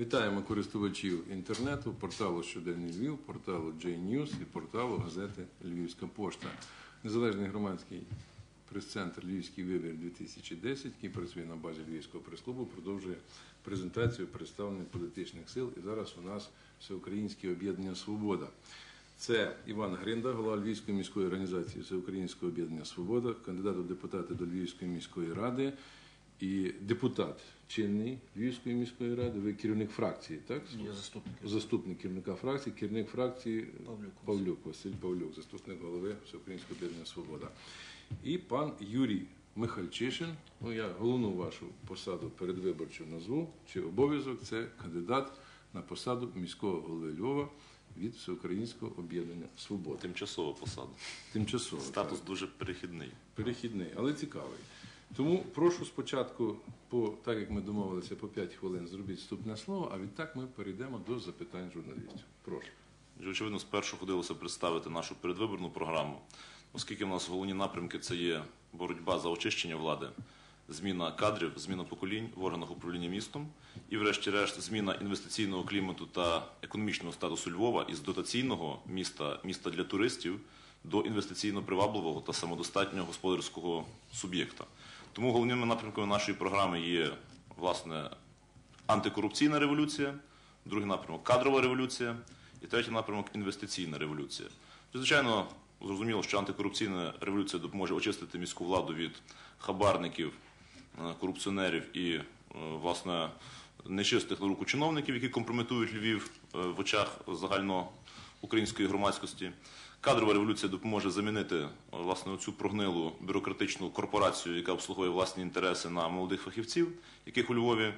Вітаємо користувачів інтернету, порталу Щоденний Львів, порталу J-News і порталу газети Львівська пошта. Незалежний громадський прес-центр Львівський вибір 2010, який працює на базі Львівського прес-клубу, продовжує презентацію представлення політичних сил. І зараз у нас Всеукраїнське об'єднання Свобода. Це Іван Гринда, голова Львівської міської організації Всеукраїнського об'єднання Свобода, кандидат у депутати до Львівської міської ради і депутат чинний Львівської міської ради. Ви керівник фракції, так? Я заступник. Заступник керівника фракції, керівник фракції Павлюк. Павлюк, Василь Павлюк, заступник голови Всеукраїнського об'єднання Свобода. І пан Юрій Михальчишин, ну я головну вашу посаду передвиборчу назву, чи обов'язок це кандидат на посаду міського голови Львова від Всеукраїнського об'єднання Свобода. Тимчасова посада. Тимчасово. Статус так. дуже перехідний. перехідний, але цікавий. Тому прошу спочатку, по, так як ми домовилися, по 5 хвилин зробіть вступне слово, а відтак ми перейдемо до запитань журналістів. Прошу. Очевидно, спершу хотілося представити нашу передвиборну програму, оскільки в нас головні напрямки це є боротьба за очищення влади, зміна кадрів, зміна поколінь в органах управління містом і, врешті-решт, зміна інвестиційного клімату та економічного статусу Львова із дотаційного міста, міста для туристів до інвестиційно привабливого та самодостатнього господарського суб'єкта. Тому головними напрямками нашої програми є власне антикорупційна революція, другий напрямок кадрова революція і третій напрямок інвестиційна революція. Звичайно, зрозуміло, що антикорупційна революція допоможе очистити міську владу від хабарників, е, корупціонерів і, е, власне, нечистих на руку чиновників, які компрометують Львів е, в очах загальноукраїнської громадськості. Кадрова революція допоможе замінити е, власне цю прогнилу бюрократичну корпорацію, яка обслуговує власні інтереси на молодих фахівців, яких у Львові е,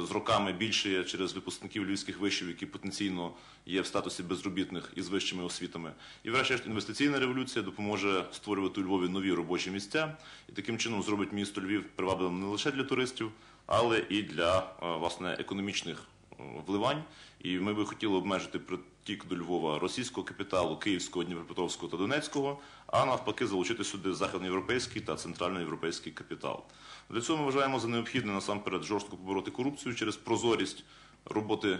з роками більше є через випускників львівських вишів, які потенційно є в статусі безробітних із вищими освітами. І врешті інвестиційна революція допоможе створювати у Львові нові робочі місця і таким чином зробить місто Львів привабливим не лише для туристів, але і для е, власне економічних вливань. І ми би хотіли обмежити притік до Львова російського капіталу, київського, Дніпропетровського та Донецького, а навпаки залучити сюди західноєвропейський та центральноєвропейський капітал. Для цього ми вважаємо за необхідне насамперед жорстко побороти корупцію через прозорість роботи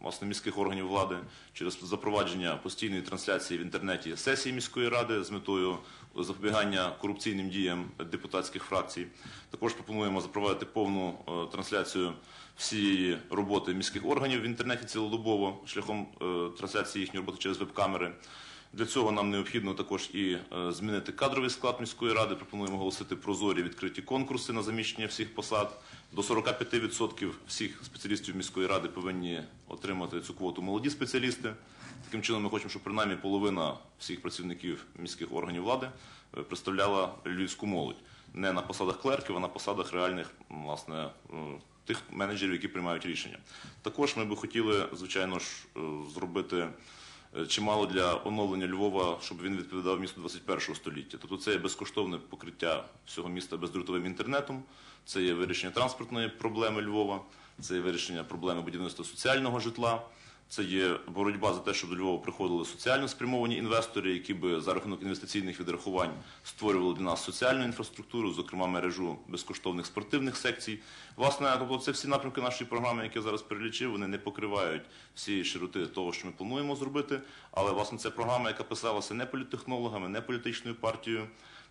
власне, міських органів влади, через запровадження постійної трансляції в інтернеті сесії міської ради з метою запобігання корупційним діям депутатських фракцій. Також пропонуємо запровадити повну е, трансляцію всієї роботи міських органів в інтернеті цілодобово шляхом е, трансляції їхньої роботи через веб-камери. Для цього нам необхідно також і е, змінити кадровий склад міської ради. Пропонуємо оголосити прозорі відкриті конкурси на заміщення всіх посад. До 45% всіх спеціалістів міської ради повинні отримати цю квоту молоді спеціалісти. Таким чином, ми хочемо, щоб принаймні половина всіх працівників міських органів влади е, представляла львівську молодь не на посадах клерків, а на посадах реальних власне. е, Тих менеджерів, які приймають рішення. Також ми би хотіли, звичайно ж, зробити чимало для оновлення Львова, щоб він відповідав місту 21 століття. Тобто це є безкоштовне покриття всього міста бездротовим інтернетом, це є вирішення транспортної проблеми Львова, це є вирішення проблеми будівництва соціального житла. Це є боротьба за те, щоб до Львова приходили соціально спрямовані інвестори, які би за рахунок інвестиційних відрахувань створювали для нас соціальну інфраструктуру, зокрема мережу безкоштовних спортивних секцій. Власне, тобто це всі напрямки нашої програми, які я зараз перелічив, вони не покривають всієї широти того, що ми плануємо зробити. Але власне це програма, яка писалася не політтехнологами, не політичною партією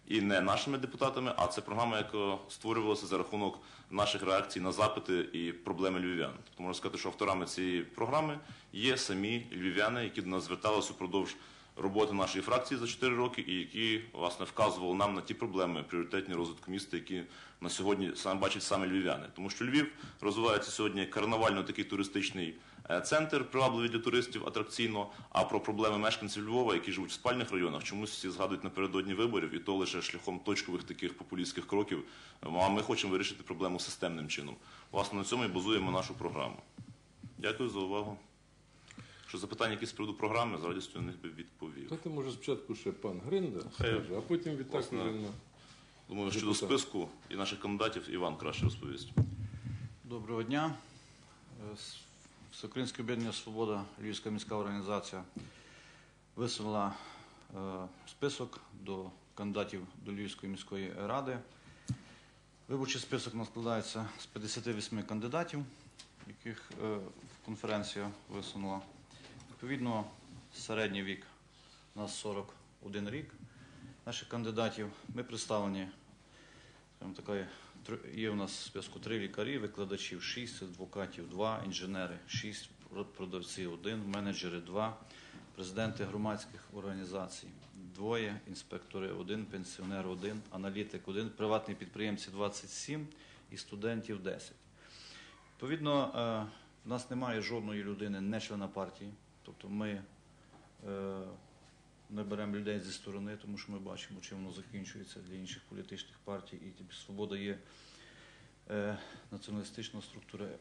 і не нашими депутатами, а це програма, яка створювалася за рахунок наших реакцій на запити і проблеми львів'ян. Тобто можна сказати, що авторами цієї програми є самі львів'яни, які до нас зверталися упродовж роботи нашої фракції за 4 роки, і які власне вказували нам на ті проблеми пріоритетні розвитку міста, які на сьогодні саме бачать саме львів'яни. Тому що Львів розвивається сьогодні карнавально такий туристичний е, центр, привабливий для туристів атракційно. А про проблеми мешканців Львова, які живуть в спальних районах, чомусь всі згадують напередодні виборів, і то лише шляхом точкових таких популістських кроків. А ми хочемо вирішити проблему системним чином. Власне на цьому і базуємо нашу програму. Дякую за увагу. Що запитання, які з приводу програми, з радістю на них би відповів. Давайте, може, спочатку ще пан Гринда скаже, а потім відтак власне, на Думаю, щодо списку і наших кандидатів Іван краще розповість. Доброго дня. Е, Всеукраїнське об'єднання Свобода, Львівська міська організація висунула е, список до кандидатів до Львівської міської ради. Виборчий список у нас складається з 58 кандидатів. яких е, конференція висунула. Відповідно, середній вік у нас 41 рік наших кандидатів. Ми представлені, така, є у нас в списку три лікарі, викладачів 6, адвокатів 2, інженери 6, продавці 1, менеджери 2, президенти громадських організацій двоє, інспектори 1, пенсіонер 1, аналітик 1, приватні підприємці 27 і студентів 10. Відповідно, е, в нас немає жодної людини, не члена партії. Тобто ми не беремо людей зі сторони, тому що ми бачимо, чим воно закінчується для інших політичних партій. І свобода є е, націоналістична структура, е,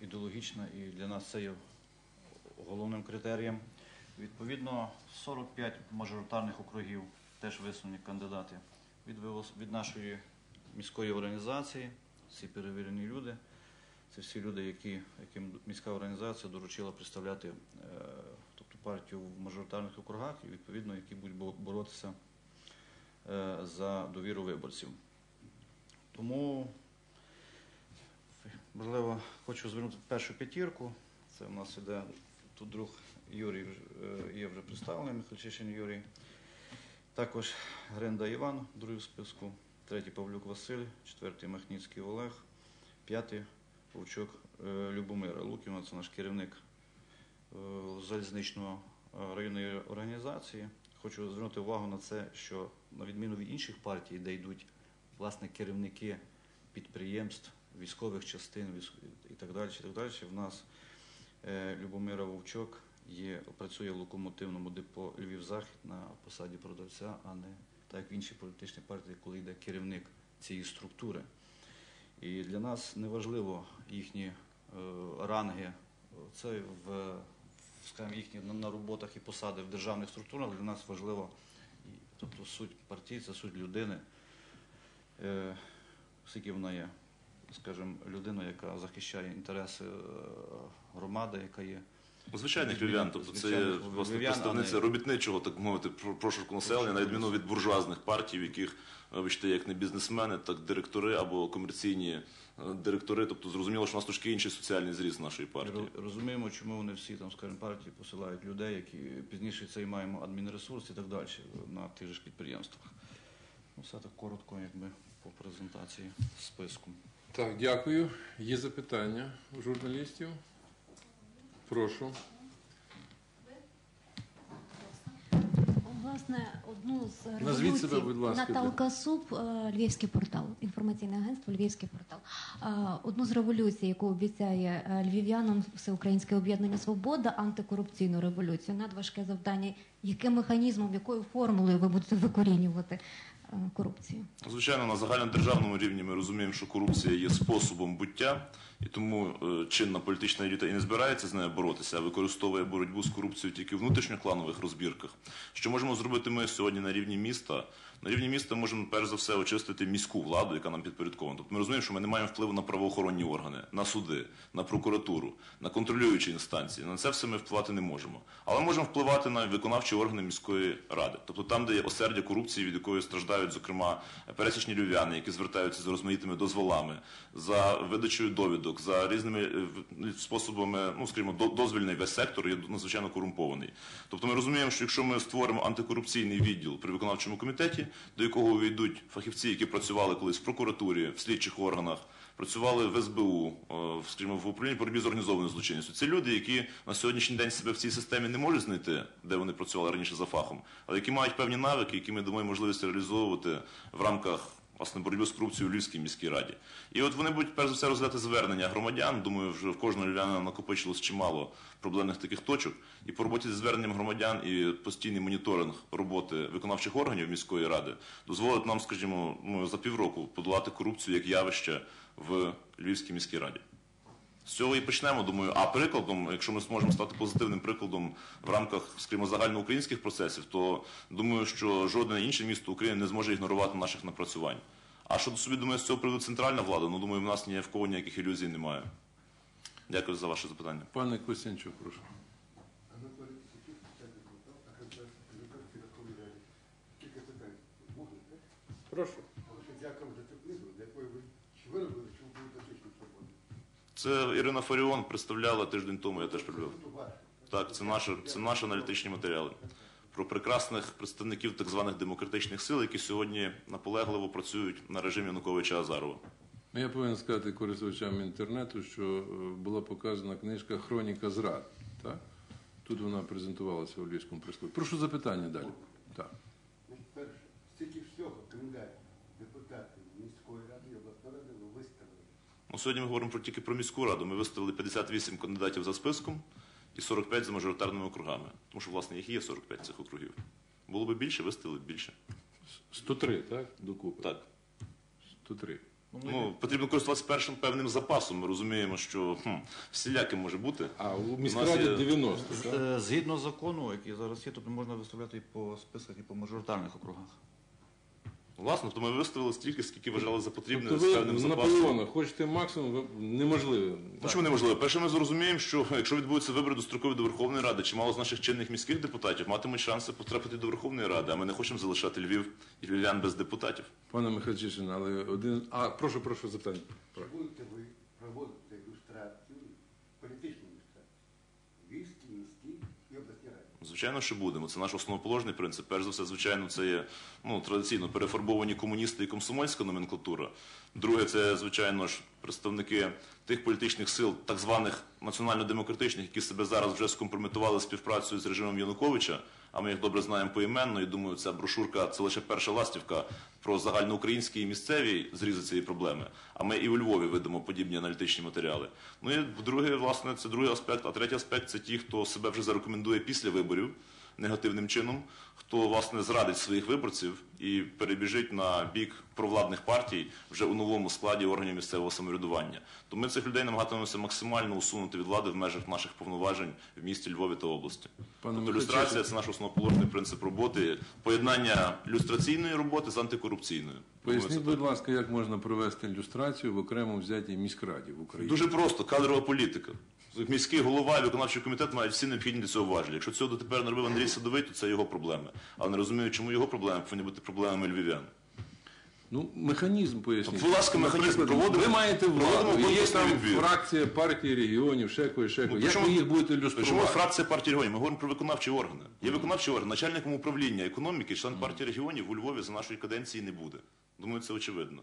ідеологічна, і для нас це є головним критерієм. Відповідно, 45 мажоритарних округів теж висунені кандидати від, від нашої міської організації. Всі перевірені люди. Це всі люди, які, яким міська організація доручила представляти е, партію в мажоритарних округах і відповідно, які будуть боротися е, за довіру виборців. Тому, можливо, хочу звернути першу п'ятірку. Це в нас іде тут друг Юрій е, є вже представлений, Михальчишин Юрій. Також Гренда Іван, другий в списку, третій Павлюк Василь, четвертий Махніцький Олег, п'ятий Вовчук е, Любомира Лукіна, це наш керівник залізничного е, районної організації. Хочу звернути увагу на це, що на відміну від інших партій, де йдуть власне керівники підприємств, військових частин і так далі, і так далі, в нас е, Любомира Вовчок є, працює в локомотивному депо Львів-Захід на посаді продавця, а не так як в інші політичні партії, коли йде керівник цієї структури. І для нас не важливо їхні е, ранги, це в, скажімо, їхні на, роботах і посади в державних структурах. Для нас важливо, тобто суть партії, це суть людини, е, оскільки вона є, скажімо, людина, яка захищає інтереси е, громади, яка є Звичайних львів'ян, тобто це є Звичайних власне львів'ян, представниця робітничого, так мовити, про- прошарку населення, на відміну від буржуазних партій, в яких, вибачте, як не бізнесмени, так директори або комерційні е, директори. Тобто зрозуміло, що у нас трошки інший соціальний зріз нашої партії. Ро- Розуміємо, чому вони всі там, скажімо, партії посилають людей, які пізніше це і маємо адмінресурс і так далі на тих же ж підприємствах. Ну, все так коротко, якби по презентації списку. Так, дякую. Є запитання у журналістів? Прошу. Власне, одну з Назвіть себе, будь ласка, Наталка Суп, е, Львівський портал, інформаційне агентство Львівський портал. Е, Одну з революцій, яку обіцяє е, львів'янам Всеукраїнське об'єднання Свобода, антикорупційну революцію. Надважке завдання. Яким механізмом, якою формулою ви будете викорінювати корупцію? Звичайно, на загальнодержавному рівні ми розуміємо, що корупція є способом буття, і тому е, чинна політична еліта і не збирається з нею боротися, а використовує боротьбу з корупцією тільки в внутрішньокланових розбірках. Що можемо зробити ми сьогодні на рівні міста? На рівні міста можемо перш за все очистити міську владу, яка нам підпорядкована. Тобто ми розуміємо, що ми не маємо впливу на правоохоронні органи, на суди, на прокуратуру, на контролюючі інстанції. На це все ми впливати не можемо. Але можемо впливати на виконавчі органи міської ради. Тобто там, де є осердя корупції, від якої страждають, зокрема, пересічні львів'яни, які звертаються з розмаїтими дозволами, за видачею довідок, за різними е, способами, ну скажімо, до- дозвільний весь сектор є надзвичайно корумпований. Тобто ми розуміємо, що якщо ми створимо антикорупційний відділ при виконавчому комітеті, до якого увійдуть фахівці, які працювали колись в прокуратурі, в слідчих органах, працювали в СБУ, е, скажімо, в управлінні боротьби з організованою злочинністю. Це люди, які на сьогоднішній день себе в цій системі не можуть знайти, де вони працювали раніше за фахом, але які мають певні навики, які ми думаємо можливість реалізовувати в рамках власне боротьби з корупцією у Львівській міській раді. І от вони будуть перш за все розглядати звернення громадян. Думаю, вже в кожного львів'яна накопичилось чимало проблемних таких точок. І по роботі зі зверненням громадян і постійний моніторинг роботи виконавчих органів міської ради дозволить нам, скажімо, ну, за півроку подолати корупцію як явище в Львівській міській раді. З цього і почнемо, думаю. А прикладом, якщо ми зможемо стати позитивним прикладом в рамках, скажімо, загальноукраїнських процесів, то думаю, що жодне інше місто України не зможе ігнорувати наших напрацювань. А що до собі думаю, з цього приводу центральна влада, ну думаю, в нас ні в кого ніяких ілюзій немає. Дякую за ваше запитання. Пане Костянчук, прошу. Анатолій Кисачук, спеціальний портал, Академія Політики Верховної Ради. Кілька питань. Можна, так? Прошу. Але ще дякую за цю книгу, з якої ви чи виробили, чи ви будете точно свободи. Це Ірина Фаріон представляла тиждень тому, я теж прибув. Так, це наші, це наші аналітичні матеріали про прекрасних представників так званих демократичних сил, які сьогодні наполегливо працюють на режим Януковича Азарова. Ну, Я повинен сказати користувачам інтернету, що е, була показана книжка Хроніка зрад. Так? Тут вона презентувалася у Львівському прес-клубі. Прошу запитання далі. Так. Значить, перше, стільки всього кандидатів, депутатів міської ради і обласної ради ви виставили. Ну, сьогодні ми говоримо про, тільки про міську раду. Ми виставили 58 кандидатів за списком і 45 за мажоритарними округами. Тому що, власне, їх є 45 цих округів. Було б більше, виставили б більше. 103, так? Докупи. Так. 103. Ну, потрібно користуватися першим певним запасом. Ми розуміємо, що хм, всіляким може бути. А у міськраді є- 90, так? Е, Згідно закону, який зараз є, тут можна виставляти і по списках, і по мажоритарних округах. Власне, то ми виставили стільки, скільки вважали за потрібне Тобто з ви певним з запасом. Наполеона хочете максимум, ви неможливо. Ну, чому неможливо? Перше, ми зрозуміємо, що якщо відбудуться вибори дострокові до Верховної Ради, чимало з наших чинних міських депутатів матимуть шанси потрапити до Верховної Ради, а ми не хочемо залишати Львів і львів'ян без депутатів. Пане Михайлчишин, але один. А, прошу, прошу запитання. Чи будете ви проводити ілюстрацію, політичну ілюстрацію, Львівській, міській і обласній раді? Звичайно, що будемо. Це наш основоположний принцип. Перш за все, звичайно, це є ну, традиційно перефарбовані комуністи і комсомольська номенклатура. Друге, це, звичайно ж, представники тих політичних сил, так званих національно-демократичних, які себе зараз вже скомпрометували співпрацею з режимом Януковича. А ми їх добре знаємо поіменно. І думаю, ця брошурка це лише перша ластівка про загальноукраїнські і місцеві зрізи цієї проблеми. А ми і у Львові видамо подібні аналітичні матеріали. Ну і друге, власне, це другий аспект. А третій аспект це ті, хто себе вже зарекомендує після виборів негативним чином, хто власне зрадить своїх виборців і перебіжить на бік провладних партій вже у новому складі органів місцевого самоврядування. То ми цих людей намагатимемося максимально усунути від влади в межах наших повноважень в місті Львові та області. Пане Тобто люстрація це наш основоположний принцип роботи, поєднання люстраційної роботи з антикорупційною. Поясніть, будь ласка, як можна провести ілюстрацію в окремо взятій міськраді в Україні? Дуже просто, кадрова політика. Міський голова і виконавчий комітет мають всі необхідні для цього важелі. Якщо цього дотепер не робив Андрій Садовий, то це його проблеми. Але не розумію, чому його проблеми повинні бути проблемами львів'ян. Ну, механізм поясніть. Будь ласка, механізм. Проводимо- ви маєте владу, проводимо є там відбір. фракція партії регіонів, когось, ще когось. Як чому- ви їх будете Чому фракція партії регіонів? Ми говоримо про виконавчі органи. Є виконавчі орган, начальником управління економіки, член партії регіонів у Львові за нашої каденції не буде. Думаю, це очевидно.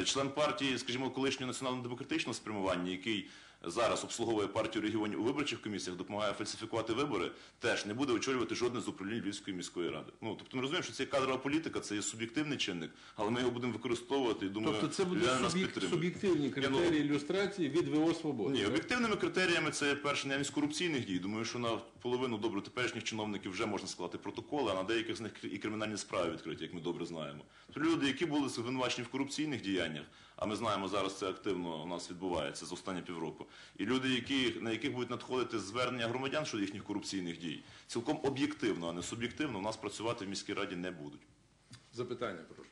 Е, Член партії, скажімо, колишнього національно-демократичного спрямування, який зараз обслуговує партію регіонів у виборчих комісіях, допомагає фальсифікувати вибори, теж не буде очолювати жодне з управлінь Львівської міської ради. Ну тобто ми розуміємо, що це є кадрова політика, це є суб'єктивний чинник, але ми його будемо використовувати і думаю, Тобто це будуть суб'єк- суб'єктивні ну, критерії ілюстрації від ВО «Свободи». ні, так? об'єктивними критеріями це перше наявність корупційних дій. Думаю, що на половину добре теперішніх чиновників вже можна складати протоколи, а на деяких з них і кримінальні справи відкриті, як ми добре знаємо. То люди, які були звинувачені в корупційних діяннях, а ми знаємо, зараз це активно у нас відбувається за останні півроку. І люди, які, на яких будуть надходити звернення громадян щодо їхніх корупційних дій, цілком об'єктивно, а не суб'єктивно, у нас працювати в міській раді не будуть. Запитання, прошу.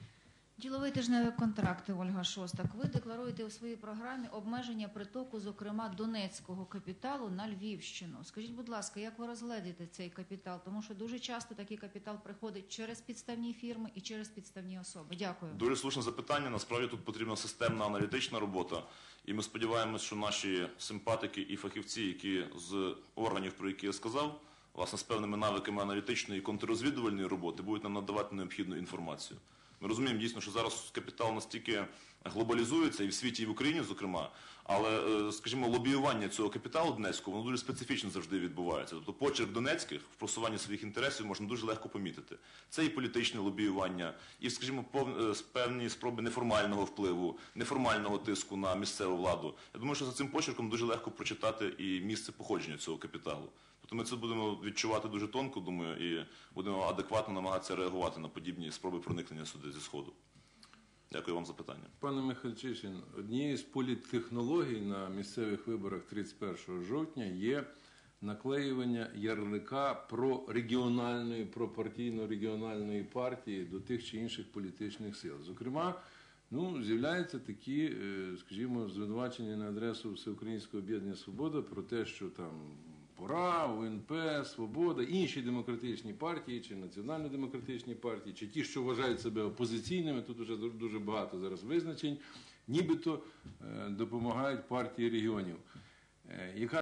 Діловий тижневі контракти, Ольга Шостак. Ви декларуєте у своїй програмі обмеження притоку, зокрема донецького капіталу на Львівщину. Скажіть, будь ласка, як ви розглядите цей капітал? Тому що дуже часто такий капітал приходить через підставні фірми і через підставні особи. Дякую. Дуже слушне запитання. Насправді тут потрібна системна аналітична робота. І ми сподіваємося, що наші симпатики і фахівці, які з органів, про які я сказав, власне, з певними навиками аналітичної і контррозвідувальної роботи, будуть нам надавати необхідну інформацію. Ми розуміємо дійсно, що зараз капітал настільки глобалізується і в світі, і в Україні, зокрема. Але, е, скажімо, лобіювання цього капіталу Донецького, воно дуже специфічно завжди відбувається. Тобто почерк Донецьких в просуванні своїх інтересів можна дуже легко помітити. Це і політичне лобіювання, і, скажімо, е, певні спроби неформального впливу, неформального тиску на місцеву владу. Я думаю, що за цим почерком дуже легко прочитати і місце походження цього капіталу. Тобто ми це будемо відчувати дуже тонко, думаю, і будемо адекватно намагатися реагувати на подібні спроби проникнення сюди зі сходу. Дякую вам за питання. Пане Михайлчишин, однією з політтехнологій на місцевих виборах 31 жовтня є наклеювання ярлика про регіональної, про партійно-регіональної партії до тих чи інших політичних сил. Зокрема, ну, з'являються такі, е, скажімо, звинувачення на адресу Всеукраїнського об'єднання Свобода про те, що там Пора, УНП, Свобода, інші демократичні партії, чи національно-демократичні партії, чи ті, що вважають себе опозиційними, тут вже дуже багато зараз визначень, нібито е, допомагають партії регіонів. Е,